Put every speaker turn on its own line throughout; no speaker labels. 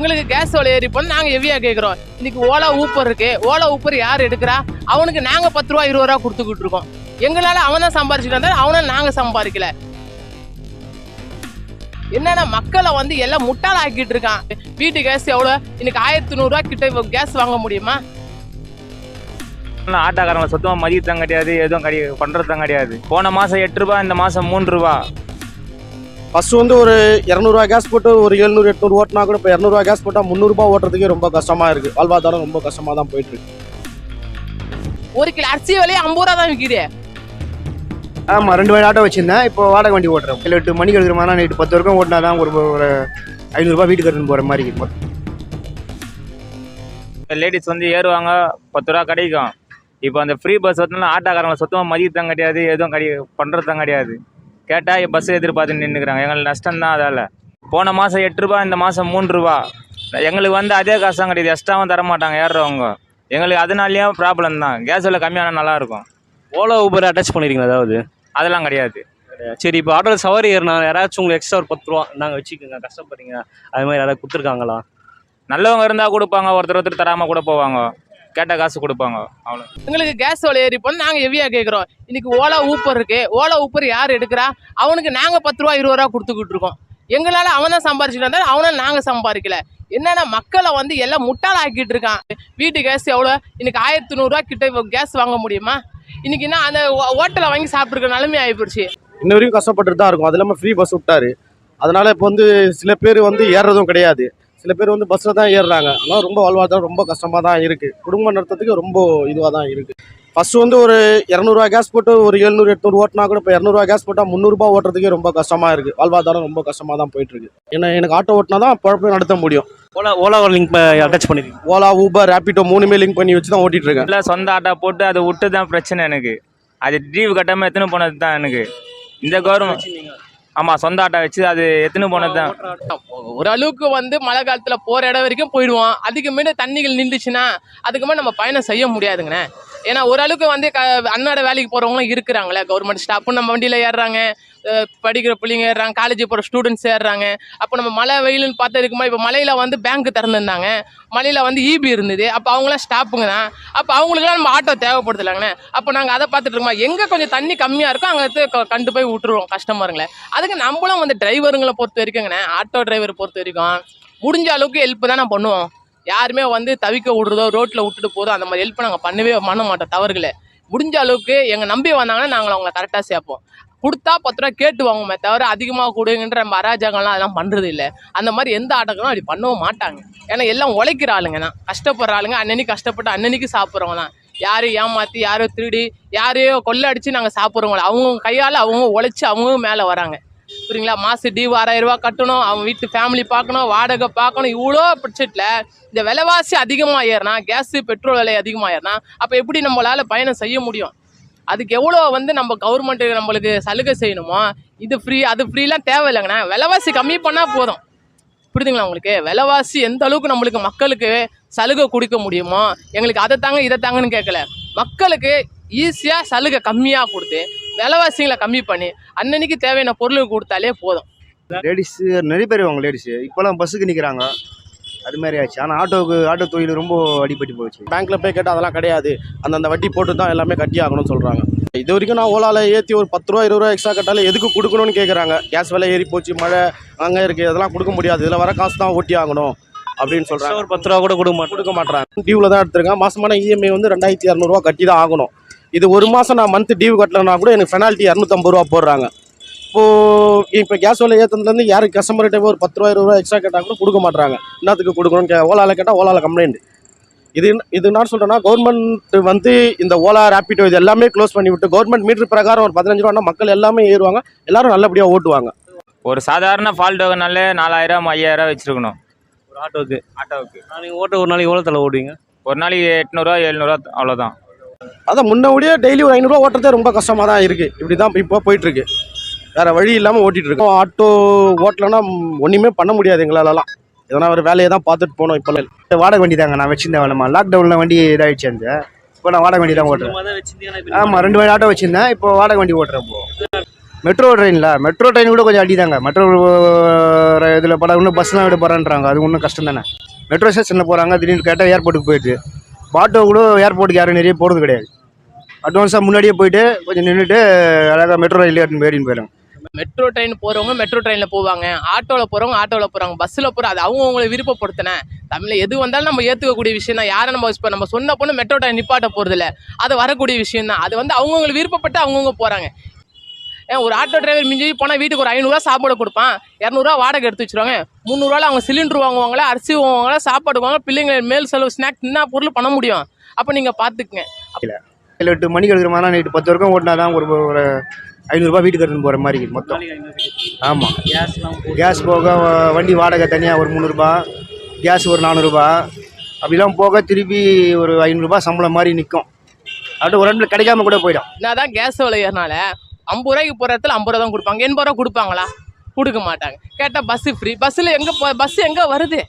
எங்களுக்கு கேஸ் விலை ஏறி போன நாங்க ஹெவியா கேக்குறோம். இன்னைக்கு ஓலா ஊப்பர் இருக்கு. ஓலா ஊப்பர் யார் எடுக்கிறா? அவனுக்கு நாங்க பத்து ரூபா இருபது ரூபா கொடுத்துக்கிட்டு இருக்கோம். எங்களால அவன் தான் சம்பாரிச்சுட்டு வந்தா அவனால நாங்க சம்பாதிக்கல. என்னன்னா மக்களை வந்து எல்லாம் முட்டாள் ஆக்கிட்டு இருக்கான். வீட்டு கேஸ் எவ்வளோ இன்னைக்கு ஆயிரத்தி நூறுரூவா கிட்ட கேஸ் வாங்க முடியுமா?
ஆனால் ஆட்டோக்காரங்களை சுத்தமாக மதியத்தான் கிடையாது எதுவும் கிடையாது பண்ணுறதும் கிடையாது. போன மாதம் எட்டு ரூபா இந்த மாதம் மூன்று ரூபா.
ஃபர்ஸ்ட் வந்து ஒரு இரநூறுவா கேஸ் போட்டு ஒரு எழுநூறு எட்நூறு ஓட்டினா கூட இப்போ இரநூறுவா கேஸ் போட்டால் முந்நூறுபா ஓட்டுறதுக்கே ரொம்ப கஷ்டமாக இருக்குது வாழ்வாதாரம் ரொம்ப கஷ்டமாக தான் போயிட்டு இருக்கு.
ஒரு கிலோ அரிசி விலையே ஐம்பது ரூபா தான் விற்கிது
ஆமாம் ரெண்டு வண்டி ஆட்டோ வச்சிருந்தேன். இப்போ வாடகை வண்டி ஓட்டுறேன். இல்லை எட்டு மணிக்கு எடுக்கிற மாதிரி நைட்டு பத்து வரைக்கும் ஓட்டினா தான் ஒரு ஒரு ஐநூறுரூபா வீட்டுக்கு எடுத்துன்னு போகிற மாதிரி இருக்கும்
லேடிஸ் வந்து ஏறுவாங்க பத்து ரூபா கிடைக்கும். இப்போ அந்த ஃப்ரீ பஸ் வரதுனால ஆட்டோக்காரங்களை சுத்தமாக மதியத்தான் கிடையாது எதுவும் கிடையாது பண்ணுறதும் கிடையாது. கேட்டால் பஸ் எதிர்பார்த்து நின்றுக்கிறாங்க எங்களுக்கு நஷ்டம் தான் அதால். போன மாதம் எட்டு ரூபா இந்த மாதம் மூன்று ரூபா. எங்களுக்கு வந்து அதே காசு தான் கிடையாது எக்ஸ்ட்ராவும் தர மாட்டாங்க ஏறுறவங்க. எங்களுக்கு அதனாலேயே ப்ராப்ளம் தான். கேஸ் விலை கம்மியான நல்லாயிருக்கும்.
ஓலா ஊபர் அட்டாச் பண்ணிருக்கீங்களா அதாவது
அதெல்லாம் கிடையாது.
சரி இப்போ ஆட்டோவில் சவாரி ஏறினா யாராச்சும் உங்களுக்கு எக்ஸ்ட்ரா ஒரு பத்து ரூபா நாங்கள் வச்சுக்கோங்க கஷ்டப்படுறீங்க. அது மாதிரி யாராவது கொடுத்துருக்காங்களா?
நல்லவங்க இருந்தால் கொடுப்பாங்க ஒருத்தர் ஒருத்தர் தராமல் கூட போவாங்க. கேட்ட காசு கொடுப்பாங்க. அவ்வளோ
எங்களுக்கு கேஸ் விலை ஏறி போன நாங்க ஹெவியா கேக்குறோம். இன்னைக்கு ஓலா ஊப்பர் இருக்கு. ஓலா ஊப்பர் யார் எடுக்கிறா? அவனுக்கு நாங்க பத்து ரூபா இருபது ரூபா கொடுத்துக்கிட்டு இருக்கோம். எங்களால அவன் தான் சம்பாரிச்சுட்டு வந்தா அவனால நாங்க சம்பாதிக்கல. என்னன்னா மக்களை வந்து எல்லாம் முட்டாள் ஆக்கிட்டு இருக்கான். வீட்டு கேஸ் எவ்வளோ இன்னைக்கு ஆயிரத்தி நூறுரூவா கிட்ட கேஸ் வாங்க முடியுமா? இன்னைக்கு என்ன அந்த ஹோட்டலில் வாங்கி சாப்பிட்ருக்க நிலைமை ஆகிப்போச்சு
இன்ன வரைக்கும் கஷ்டப்பட்டுட்டு தான் இருக்கும். அது இல்லாமல் ஃப்ரீ பஸ் விட்டாரு. அதனால இப்போ வந்து சில பேர் வந்து ஏறுறதும் கிடையாது. சில பேர் வந்து பஸ்ஸில் தான் ஏறுறாங்க. ஆனால் ரொம்ப வாழ்வாதாரம் ரொம்ப கஷ்டமாக தான் இருக்குது குடும்பம் நடத்துறதுக்கு ரொம்ப இதுவாக தான் இருக்குது ஃபர்ஸ்ட் வந்து ஒரு இரநூறுவா கேஸ் போட்டு ஒரு எழுநூறு எட்நூறு ஓட்டினா கூட இப்போ இரநூறுவா கேஸ் போட்டால் முந்நூறுபா ஓட்டுறதுக்கே ரொம்ப கஷ்டமாக இருக்குது வாழ்வாதாரம் ரொம்ப கஷ்டமாக தான் போயிட்டு இருக்கு. ஏன்னா எனக்கு ஆட்டோ ஓட்டினா தான் பொழப்பை நடத்த முடியும்.
ஓலா ஓலா லிங்க் அட்டாச் பண்ணிருக்கீங்க.
ஓலா ஊபர் ரேப்பிட்டோ மூணுமே லிங்க் பண்ணி வச்சு தான் ஓட்டிட்டு இருக்கேன்.
இல்லை சொந்த ஆட்டோ போட்டு அதை விட்டு தான் பிரச்சனை எனக்கு. அது டியூ கட்டாமல் எத்தனை போனது தான் எனக்கு. இந்த கவர்மெண்ட் ஆமாம் சொந்த ஆட்டோ வச்சு அது எத்தனை போனது தான்
ஓரளவுக்கு வந்து மழை காலத்தில் போகிற இடம் வரைக்கும் போயிடுவோம். அதுக்கு மேலே தண்ணிகள் நின்றுச்சுன்னா அதுக்கு மேலே நம்ம பயணம் செய்ய முடியாதுங்கண்ணே. ஏன்னா ஓரளவுக்கு வந்து க அன்னாட வேலைக்கு போகிறவங்களும் இருக்கிறாங்களே கவர்மெண்ட் ஸ்டாஃப்பும் நம்ம வண்டியில் ஏறுறாங்க படிக்கிற பிள்ளைங்க ஏறுறாங்க காலேஜ் போகிற ஸ்டூடெண்ட்ஸ் ஏறுறாங்க. அப்போ நம்ம மழை வெயில்னு பார்த்தா இருக்குமா இப்போ மலையில் வந்து பேங்க் திறந்துருந்தாங்க. மலையில் வந்து ஈபி இருந்தது. அப்போ அவங்களாம் ஸ்டாப்புங்க தான். அப்போ அவங்களுக்குலாம் நம்ம ஆட்டோ தேவைப்படுதுலாங்கண்ணே அப்போ நாங்கள் அதை பார்த்துட்டு இருக்கோம் எங்கே கொஞ்சம் தண்ணி கம்மியாக இருக்கோ அங்கே கண்டு போய் விட்டுருவோம் கஸ்டமருங்களை அதுக்கு நம்மளும் வந்து டிரைவருங்களை பொறுத்த வரைக்குங்கண்ணே ஆட்டோ டிரைவர் பொறுத்த வரைக்கும் முடிஞ்ச அளவுக்கு ஹெல்ப் தானே பண்ணுவோம். யாருமே வந்து தவிக்க விடுறதோ ரோட்டில் விட்டுட்டு போதோ அந்த மாதிரி ஹெல்ப் நாங்கள் பண்ணவே பண்ண மாட்டோம் தவறுகளை. முடிஞ்ச அளவுக்கு எங்கள் நம்பி வந்தாங்கன்னா நாங்கள் அவங்கள கரெக்டாக சேர்ப்போம் கொடுத்தா பத்து ரூபா கேட்டு வாங்குமே தவிர அதிகமாக கொடுங்கன்ற நம்ம அராஜகம்லாம் அதெல்லாம் பண்ணுறது இல்லை. அந்த மாதிரி எந்த ஆட்டங்களும் அப்படி பண்ணவும் மாட்டாங்க. ஏன்னா எல்லாம் உழைக்கிற ஆளுங்க தான். கஷ்டப்படுற ஆளுங்க அன்னன்னைக்கு கஷ்டப்பட்டு அன்னன்னைக்கு சாப்பிட்றவங்க தான். யாரையும் ஏமாற்றி யாரையோ திருடி யாரையோ கொள்ளை அடித்து நாங்கள் சாப்பிட்றவங்கள அவங்க கையால் அவங்க உழைச்சி அவங்க மேலே வராங்க. புரியுங்களா? மாதம் டியூ ஆறாயிரம் ரூபாய் கட்டணும் அவங்க வீட்டு ஃபேமிலி பார்க்கணும் வாடகை பார்க்கணும். இவ்வளோ பட்ஜெட்டில் இந்த விலைவாசி அதிகமாக ஏறினா கேஸு பெட்ரோல் விலை அதிகமாக ஏறினா அப்போ எப்படி நம்மளால் பயணம் செய்ய முடியும்? அதுக்கு எவ்வளோ வந்து நம்ம கவர்மெண்ட்டு நம்மளுக்கு சலுகை செய்யணுமோ இது ஃப்ரீ அது ஃப்ரீலாம் தேவையில்லைங்கண்ணா. விலைவாசி கம்மி பண்ணால் போதும். புரியுதுங்களா உங்களுக்கு? விலைவாசி எந்த அளவுக்கு நம்மளுக்கு மக்களுக்கு சலுகை கொடுக்க முடியுமோ எங்களுக்கு அதை தாங்க இதை தாங்கன்னு கேட்கல. மக்களுக்கு ஈஸியாக சலுகை கம்மியாக கொடுத்து விலைவாசிகளை கம்மி பண்ணி அன்னன்னைக்கு தேவையான பொருள் கொடுத்தாலே போதும்.
லேடிஸ் நிறைய பேர் வாங்க லேடிஸ் இப்போலாம் பஸ்ஸுக்கு நிற்கிறாங்க அது மாதிரி ஆச்சு ஆனால் ஆட்டோவுக்கு ஆட்டோ தொழில் ரொம்ப அடிபட்டு போச்சு.
பேங்க்ல போய் கேட்டால் அதெல்லாம் கிடையாது. அந்தந்த வட்டி போட்டு தான் எல்லாமே கட்டி ஆகணும்னு சொல்கிறாங்க இது வரைக்கும் நான் ஓலால ஏற்றி ஒரு பத்து ரூபா இருபது ரூபா எக்ஸ்ட்ரா கட்டாலும் எதுக்கு கொடுக்கணும்னு கேட்குறாங்க கேஸ் விலை ஏறி போச்சு மழை அங்கே இருக்குது இதெல்லாம் கொடுக்க முடியாது. இதில் வர காசு தான் ஓட்டி ஆகணும் அப்படின்னு சொல்கிறாங்க
ஒரு பத்து ரூபா கூட கொடுக்க மாட்டோம்
கொடுக்க மாட்றாங்க. டியூவில் தான் எடுத்திருக்கேன் மாசமான இஎம்ஐ வந்து ரெண்டாயிரத்தி இரநூறுவா கட்டி தான் ஆகணும். இது ஒரு மாதம் நான் மந்த் டியூ கட்டலைன்னா கூட எனக்கு பெனால்ட்டி இரநூத்தம்பது ரூபா போடுறாங்க. இப்போது இப்போ கேஸ் விலை ஏற்றுனதுலேருந்து யாருக்கு கஸ்டமர்கிட்ட ஒரு பத்து ரூபா இருபது ரூபா எக்ஸ்ட்ரா கேட்டால் கூட கொடுக்க மாட்றாங்க. என்னத்துக்கு கொடுக்கணும்னு கே ஓலாவில் கேட்டால் ஓலாவில் கம்ப்ளைண்ட் இது இது நான் சொல்கிறேன்னா கவர்மெண்ட் வந்து இந்த ஓலா ரேப்பிடோ இது எல்லாமே க்ளோஸ் பண்ணி விட்டு கவர்மெண்ட் மீட்டர் பிரகாரம் ஒரு பதினஞ்சு ரூபான்னா மக்கள் எல்லாமே ஏறுவாங்க எல்லாரும் நல்லபடியாக ஓட்டுவாங்க.
ஒரு சாதாரண ஃபால்ட் டோக்கனாலே நாலாயிரம் ஐயாயிரம் வச்சிருக்கணும்.
ஒரு ஆட்டோவுக்கு.
ஆட்டோவுக்கு.
நீங்கள் ஓட்ட ஒரு நாளைக்கு எவ்வளோ தலை ஓடுவீங்க?
ஒரு நாளைக்கு எட்நூறுவா எழுநூறுவா அவ்வளோதான்
அதான் முன்னோடியே டெய்லி ஒரு ஐநூறுரூவா ஓட்டுறதே ரொம்ப கஷ்டமாக தான் இருக்குது இப்படி தான் இப்போ போயிட்டுருக்கு. வேறு வழி இல்லாமல் ஓட்டிகிட்டு இருக்கோம். ஆட்டோ ஓட்டலைன்னா ஒன்றுமே பண்ண முடியாது எங்களாலலாம். எதனா ஒரு வேலையை தான் பார்த்துட்டு போனோம் இப்போ.
வாடகை வண்டி தாங்க நான் வச்சிருந்தேன் வேலைமா லாக்டவுனில் வண்டி இதாகிடுச்சு அந்த. இப்போ நான் வாடகை வண்டி தான் ஓட்டுறேன் ஆமாம் ரெண்டு வண்டி ஆட்டோ வச்சிருந்தேன். இப்போ வாடகை வண்டி ஓட்டுறேன் இப்போ. மெட்ரோ ட்ரெயினில் மெட்ரோ ட்ரெயின் கூட கொஞ்சம் அடி தாங்க மெட்ரோ இதில் படம் இன்னும் பஸ்லாம் விட போகிறான்றாங்க அது ஒன்றும் கஷ்டம் தானே. மெட்ரோ ஸ்டேஷனில் போகிறாங்க திடீர்னு கேட்டால் ஏர்போர்ட்டுக்கு போயிடுது ஆட்டோ கூட ஏர்போர்ட்டுக்கு யாரும் நிறைய போகிறது கிடையாது. அட்வான்ஸாக முன்னாடியே போயிட்டு கொஞ்சம் நின்றுட்டு அழகாக மெட்ரோ ரயில் போயிடுன்னு போயிடும்
மெட்ரோ ட்ரெயின் போறவங்க மெட்ரோ ட்ரெயினில் போவாங்க. ஆட்டோவில் போறவங்க ஆட்டோவில் போறாங்க. பஸ்ஸில் போகிற அது அவங்க அவங்களை விருப்பப்படுத்தின. தமிழில் எது வந்தாலும் நம்ம ஏற்றுக்கக்கூடிய விஷயம் தான். யாரை நம்ம இப்போ நம்ம சொன்ன பொண்ணு மெட்ரோ ட்ரெயின் நிப்பாட்ட போகிறதில்ல அது வரக்கூடிய விஷயம் தான். அது வந்து அவங்கவுங்களுக்கு விருப்பப்பட்டு அவங்கவுங்க போகிறாங்க ஏன் ஒரு ஆட்டோ டிரைவர் மிஞ்சி போனால் வீட்டுக்கு ஒரு ஐநூறுரூவா சாப்பாடு கொடுப்பான். இரநூறுவா வாடகை எடுத்து வச்சிருவாங்க. முந்நூறுவால அவங்க சிலிண்டர் வாங்குவாங்களா அரிசி வாங்குவாங்களா சாப்பாடு வாங்க பிள்ளைங்க மேல் செலவு ஸ்நாக்ஸ் என்ன பொருள் பண்ண முடியும். அப்போ நீங்கள் பார்த்துக்குங்க
ஏழு எட்டு மணிக்கு எடுக்கிற மாதிரி நைட்டு பத்து வரைக்கும் ஓட்டினா தான் ஒரு ஒரு ஐநூறுரூபா வீட்டுக்கு எடுத்துன்னு போகிற மாதிரி மொத்தம். ஆமாம் கேஸ் போக வண்டி வாடகை தனியாக ஒரு முந்நூறுரூபா கேஸ் ஒரு நானூறுரூபா அப்படிலாம் போக திருப்பி ஒரு ஐநூறுரூபா சம்பளம் மாதிரி நிற்கும் அப்படியே ஒரு இடத்துல கிடைக்காம கூட போயிடும்.
என்னதான் கேஸ் விலை ஐம்பது ரூபாய்க்கு போகிற இடத்துல ஐம்பது ரூபா தான் கொடுப்பாங்க. எண்பது ரூபா கொடுப்பாங்களா? கொடுக்க மாட்டாங்க. கேட்டால் பஸ்ஸு ஃப்ரீ பஸ்ஸில் எங்கே போ பஸ்ஸு எங்கே வருது?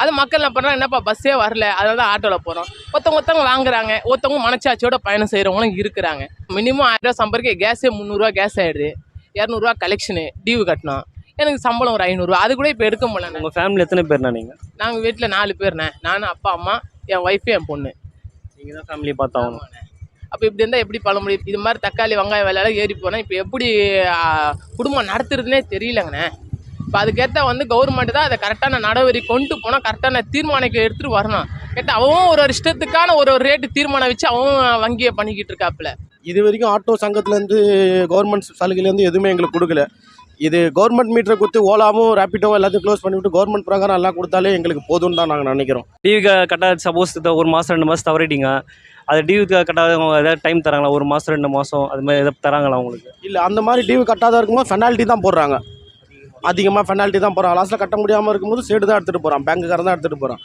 அது மக்கள் என்ன பண்ணுறாங்க என்னப்பா பஸ்ஸே வரல அதனால தான் ஆட்டோவில் போகிறோம் ஒருத்தவங்க ஒருத்தவங்க வாங்குறாங்க ஒருத்தவங்க மனச்சாட்சியோட பயணம் செய்கிறவங்களும் இருக்கிறாங்க. மினிமம் ஆயிரம் ரூபா சம்பளத்துக்கு கேஸே முந்நூறுரூவா கேஸ் ஆகிடுது இரநூறுவா கலெக்ஷனு டியூ கட்டணும். எனக்கு சம்பளம் ஒரு ஐநூறுரூவா அது கூட இப்போ எடுக்க முடியல.
உங்கள் ஃபேமிலி எத்தனை பேர்ண்ணா நீங்கள்
நாங்கள் வீட்டில் நாலு பேர்ண்ணே. நானும் அப்பா அம்மா என் ஒய்ஃபு என் பொண்ணு.
நீங்கள் தான் ஃபேமிலி பார்த்தாகணும்.
அப்போ இப்படி இருந்தால் எப்படி பண்ண முடியும் இது மாதிரி தக்காளி வெங்காயம் விலையெல்லாம் ஏறி போனால் இப்போ எப்படி குடும்பம் நடத்துறதுனே தெரியலங்கண்ணே. இப்போ அதுக்கேற்ற வந்து கவர்மெண்ட் தான் அதை கரெக்டான நடவடிக்கை கொண்டு போனால் கரெக்டான தீர்மானிக்க எடுத்துகிட்டு வரணும். கேட்டால் அவன் ஒரு ஒரு இஷ்டத்துக்கான ஒரு ஒரு ரேட்டு தீர்மானம் வச்சு அவன் வங்கியை பண்ணிக்கிட்டு இருக்காப்புல.
இது வரைக்கும் ஆட்டோ சங்கத்துலேருந்து கவர்மெண்ட் சலுகையிலேருந்து எதுவுமே எங்களுக்கு கொடுக்கல. இது கவர்மெண்ட் மீட்டரை கொடுத்து ஓலாவும் ரேப்பிடோ எல்லாத்தையும் க்ளோஸ் பண்ணிவிட்டு கவர்மெண்ட் பிரகாரம் எல்லாம் கொடுத்தாலே எங்களுக்கு போதும்னு தான் நாங்கள் நினைக்கிறோம்.
டிவி கட்டாக சப்போஸ் ஒரு மாதம் ரெண்டு மாதம் தவறிட்டீங்க. அது டிவி கட்டாத ஏதாவது டைம் தராங்களா? ஒரு மாதம் ரெண்டு மாதம் அது மாதிரி எதாவது தராங்களா உங்களுக்கு?
இல்லை அந்த மாதிரி டியூ கட்டாத இருக்கும்போது பெனால்ட்டி தான் போடுறாங்க. அதிகமாக பெனால்ட்டி தான் போகிறான் லாஸ்ட்டில் கட்ட முடியாமல் இருக்கும்போது சேடு தான் எடுத்துகிட்டு போகிறான் பேங்க்குக்காரன் தான் எடுத்துகிட்டு போகிறான்